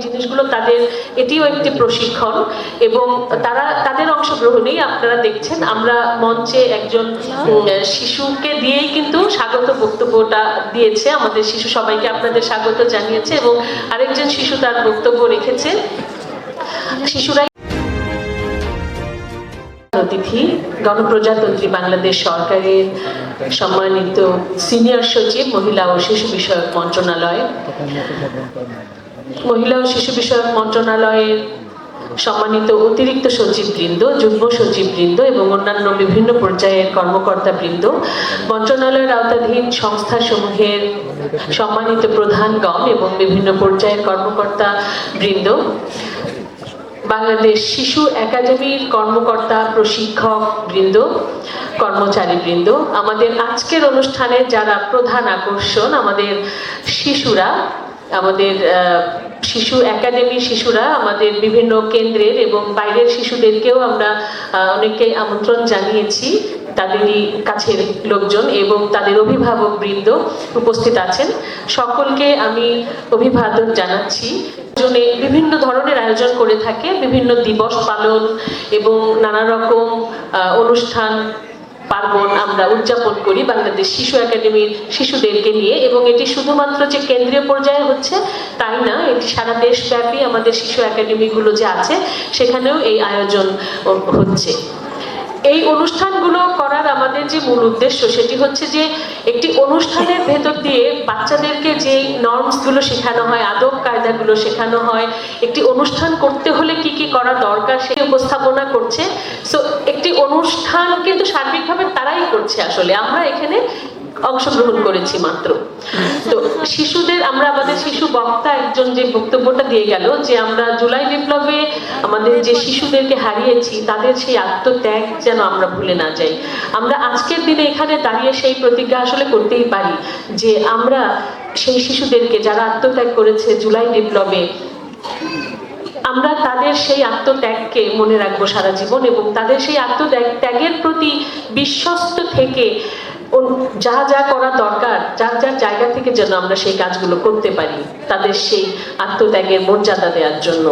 জিনিসগুলো তাদের এটিও একটি প্রশিক্ষণ এবং তারা তাদের অংশগ্রহণেই আপনারা দেখছেন। আমরা মঞ্চে একজন শিশুকে দিয়েই কিন্তু স্বাগত বক্তব্যটা দিয়েছে। আমাদের শিশু সবাইকে আপনাদের স্বাগত জানিয়েছে এবং আরেকজন শিশু তার বক্তব্য রেখেছে। শিশুরাই অতিথি গণপ্রজাতন্ত্রী বাংলাদেশ সরকারের সম্মানিত সিনিয়র সচিব মহিলা ও শিশু বিষয়ক মন্ত্রণালয়। মহিলা ও শিশু বিষয়ক মন্ত্রণালয়ের সম্মানিত অতিরিক্ত সচিববৃন্দ, যুগ্ম সচিববৃন্দ এবং অন্যান্য বিভিন্ন পর্যায়ের কর্মকর্তাবৃন্দ, মন্ত্রণালয়ের আওতাধীন সংস্থাসমূহের সম্মানিত প্রধানগণ এবং বিভিন্ন পর্যায়ের কর্মকর্তা বৃন্দ বাংলাদেশ শিশু একাডেমির কর্মকর্তা প্রশিক্ষক বৃন্দ কর্মচারী বৃন্দ আমাদের আজকের অনুষ্ঠানে যারা প্রধান আকর্ষণ আমাদের শিশুরা আমাদের শিশু একাডেমি শিশুরা আমাদের বিভিন্ন কেন্দ্রের এবং বাইরের শিশুদেরকেও আমরা অনেককে আমন্ত্রণ জানিয়েছি। তাদেরই কাছের লোকজন এবং তাদের অভিভাবক বৃন্দ উপস্থিত আছেন। সকলকে আমি অভিবাদন জানাচ্ছি। জন্য বিভিন্ন ধরনের আয়োজন করে থাকে, বিভিন্ন দিবস পালন এবং নানা রকম অনুষ্ঠান পার্বণ আমরা উদযাপন করি বাংলাদেশ শিশু একাডেমির শিশুদেরকে নিয়ে এবং এটি শুধুমাত্র যে কেন্দ্রীয় পর্যায়ে হচ্ছে তাই না, এটি সারা দেশব্যাপী আমাদের শিশু একাডেমিগুলো যে আছে সেখানেও এই আয়োজন হচ্ছে। এই অনুষ্ঠানগুলো করার আমাদের যে মূল উদ্দেশ্য সেটি হচ্ছে যে একটি অনুষ্ঠানের ভেতর দিয়ে বাচ্চাদেরকে যে নর্মসগুলো শেখানো হয়, আদব কায়দাগুলো শেখানো হয়, একটি অনুষ্ঠান করতে হলে কি কি করা দরকার সেই উপস্থাপনা করছে। সো একটি অনুষ্ঠান কিন্তু সার্বিকভাবে তারাই করছে আসলে। আমরা এখানে অংশগ্রহণ করেছি মাত্র। তো শিশুদের আমরা, আমাদের শিশু বক্তা একজন যে বক্তব্যটা দিয়ে গেল, যে আমরা জুলাই বিপ্লবে আমাদের যে শিশুদেরকে হারিয়েছি, তাদের সেই আত্মত্যাগ যেন আমরা ভুলে না যাই। আমরা আজকের দিনে এখানে দাঁড়িয়ে সেই প্রতিজ্ঞা আসলে করতেই পারি যে আমরা সেই শিশুদেরকে যারা আত্মত্যাগ করেছে জুলাই বিপ্লবে, আমরা তাদের সেই আত্মত্যাগকে মনে রাখব সারা জীবন এবং তাদের সেই আত্মত্যাগ, ত্যাগের প্রতি বিশ্বস্ত থেকে যা যা করা দরকার যার যার জায়গা থেকে যেন আমরা সেই কাজগুলো করতে পারি, তাদের সেই আত্মত্যাগের মর্যাদা দেওয়ার জন্য।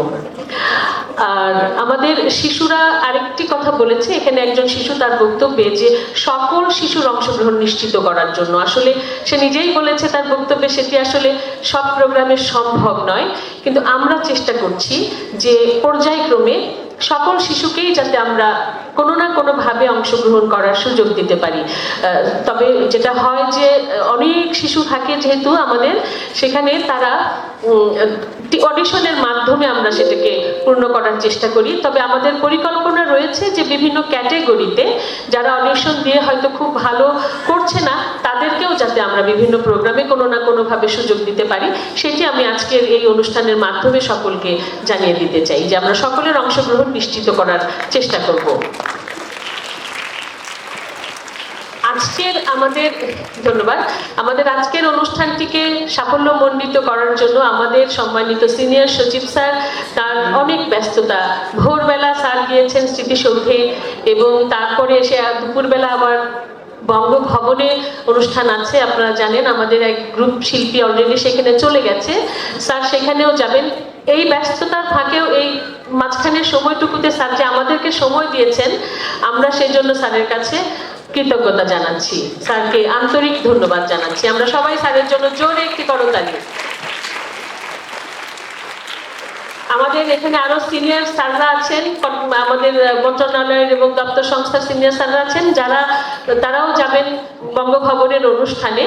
আর আমাদের শিশুরা আরেকটি কথা বলেছে, এখানে একজন শিশু তার বক্তব্যে যে সকল শিশুর অংশগ্রহণ নিশ্চিত করার জন্য। আসলে সে নিজেই বলেছে তার বক্তব্যে, সেটি আসলে সব প্রোগ্রামে সম্ভব নয়। কিন্তু আমরা চেষ্টা করছি যে পর্যায়ক্রমে সকল শিশুকেই যাতে আমরা কোনো না কোনো ভাবে অংশগ্রহণ করার সুযোগ দিতে পারি। তবে যেটা হয় যে অনেক শিশু থাকে যেহেতু আমাদের, সেখানে তারা অডিশনের মাধ্যমে আমরা সেটাকে পূর্ণ করার চেষ্টা করি। তবে আমাদের পরিকল্পনা রয়েছে যে বিভিন্ন ক্যাটেগরিতে যারা অডিশন দিয়ে হয়তো খুব ভালো করছে না তাদেরকেও যাতে আমরা বিভিন্ন প্রোগ্রামে কোনো না কোনোভাবে সুযোগ দিতে পারি, সেটি আমি আজকের এই অনুষ্ঠানের মাধ্যমে সকলকে জানিয়ে দিতে চাই যে আমরা সকলের অংশগ্রহণ নিশ্চিত করার চেষ্টা করব। আজকের আমাদের, ধন্যবাদ, আমাদের আজকের অনুষ্ঠানটিকে সাফল্যমণ্ডিত করার জন্য আমাদের সম্মানিত সিনিয়র সচিব স্যার, তার অনেক ব্যস্ততা। ভোরবেলা স্যার গিয়েছেন স্মৃতিসৌধে এবং তারপরে এসে দুপুরবেলা আবার বঙ্গভবনে অনুষ্ঠান আছে, আপনারা জানেন, আমাদের এক গ্রুপ শিল্পী অলরেডি সেখানে চলে গেছে। স্যার সেখানেও যাবেন। এই ব্যস্ততার ফাঁকেও এই মাঝখানে সময়টুকুতে স্যার যে আমাদেরকে সময় দিয়েছেন, আমরা সেই জন্য স্যারের কাছে কৃতজ্ঞতা জানাচ্ছি। স্যারকে আন্তরিক ধন্যবাদ জানাচ্ছি। আমরা সবাই স্যারের জন্য জোরে একটি করতালি। আমাদের এখানে আরও সিনিয়র স্যাররা আছেন আমাদের মন্ত্রণালয়ের এবং দপ্তর সংস্থার সিনিয়র স্যাররা আছেন, যারা, তারাও যাবেন বঙ্গভবনের অনুষ্ঠানে।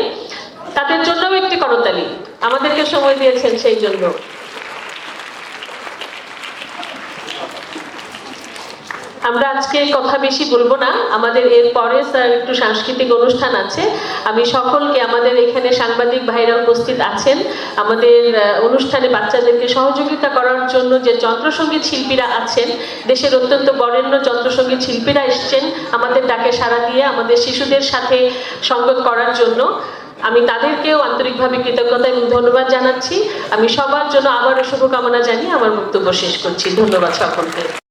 তাদের জন্যও একটি করতালি। আমাদেরকে সময় দিয়েছেন সেই জন্য। আমরা আজকে কথা বেশি বলব না। আমাদের এর পরে স্যার একটু সাংস্কৃতিক অনুষ্ঠান আছে। আমি সকলকে, আমাদের এখানে সাংবাদিক ভাইরা উপস্থিত আছেন। আমাদের অনুষ্ঠানে বাচ্চাদেরকে সহযোগিতা করার জন্য যে যন্ত্রসঙ্গীত শিল্পীরা আছেন, দেশের অত্যন্ত বরেণ্য যন্ত্রসঙ্গীত শিল্পীরা এসছেন আমাদের ডাকে সাড়া দিয়ে, আমাদের শিশুদের সাথে সঙ্গত করার জন্য। আমি তাদেরকেও আন্তরিকভাবে কৃতজ্ঞতা এবং ধন্যবাদ জানাচ্ছি। আমি সবার জন্য আবারও শুভকামনা জানিয়ে আমার বক্তব্য শেষ করছি। ধন্যবাদ সকলকে।